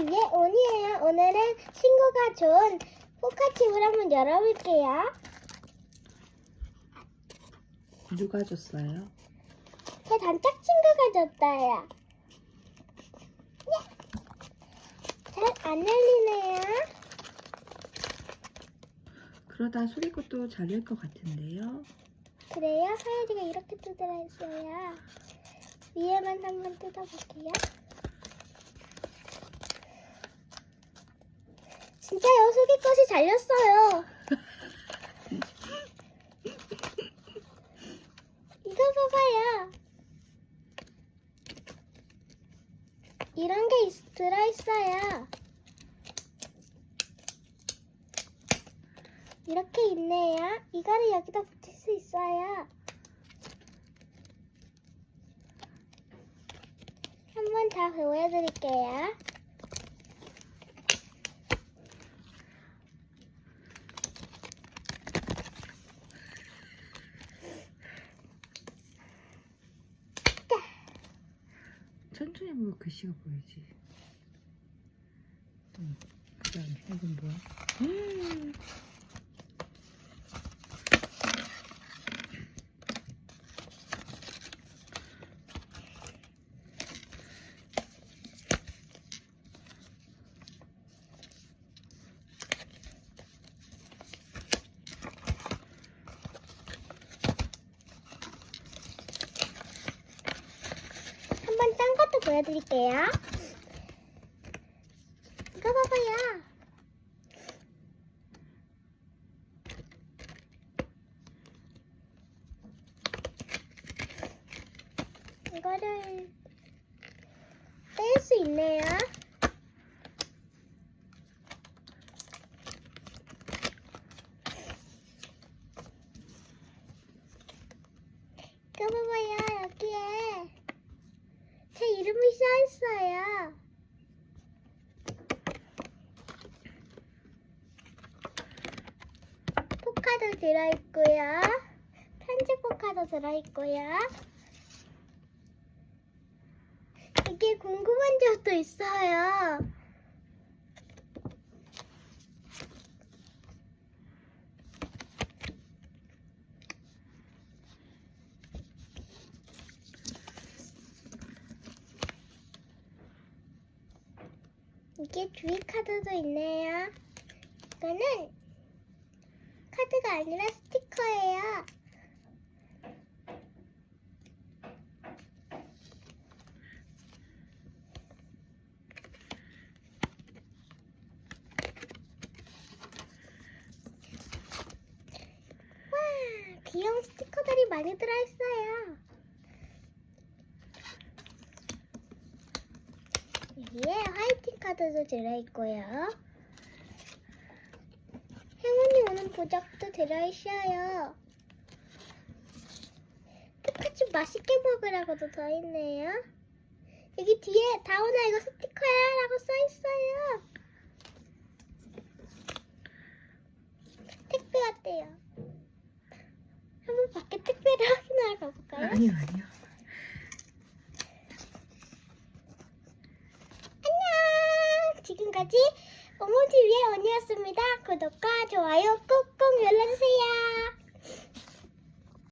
집에 온이에요. 오늘은 친구가 준 포카칩을 한번 열어볼게요. 누가 줬어요? 제 단짝 친구가 줬어요. 잘 안 열리네요. 그러다 소리 것도 잘낼것 같은데요. 그래요? 하얀이가 이렇게 뜯어라 있어요. 위에만 한번 뜯어볼게요. 진짜요? 속에 것이 잘렸어요. 이거 봐봐요. 이런 게 있- 들어있어요. 이렇게 있네요. 이거를 여기다 붙일 수 있어요. 한번더 보여드릴게요. 천천히 보고 글씨가 보이지. 응. 그 다음에 이건 뭐야? 음. 보여드릴게요. 이거 봐봐요. 이거를 뗄 수 있네요. 이거 봐봐요, 여기에. 제 이름이 써있어요. 포 카도 들어있고요. 편지 포카도 들어있고요. 이게 궁금한 점도 있어요. 이게 주의 카드도 있네요. 이거는 카드가 아니라 스티커예요. 와, 귀여운 스티커들이 많이 들어있어요. 여기에 화이팅 카드도 들어있고요. 행운이 오는 보석도 들어있어요. 똑같이 맛있게 먹으라고도 더 있네요. 여기 뒤에 다운아 이거 스티커야 라고 써있어요. 택배 왔대요. 한번 밖에 택배를 확인하러 가볼까요? 아니요, 아니요. 안녕! 지금까지 오모TV의 원이었습니다. 구독과 좋아요 꾹꾹 눌러주세요.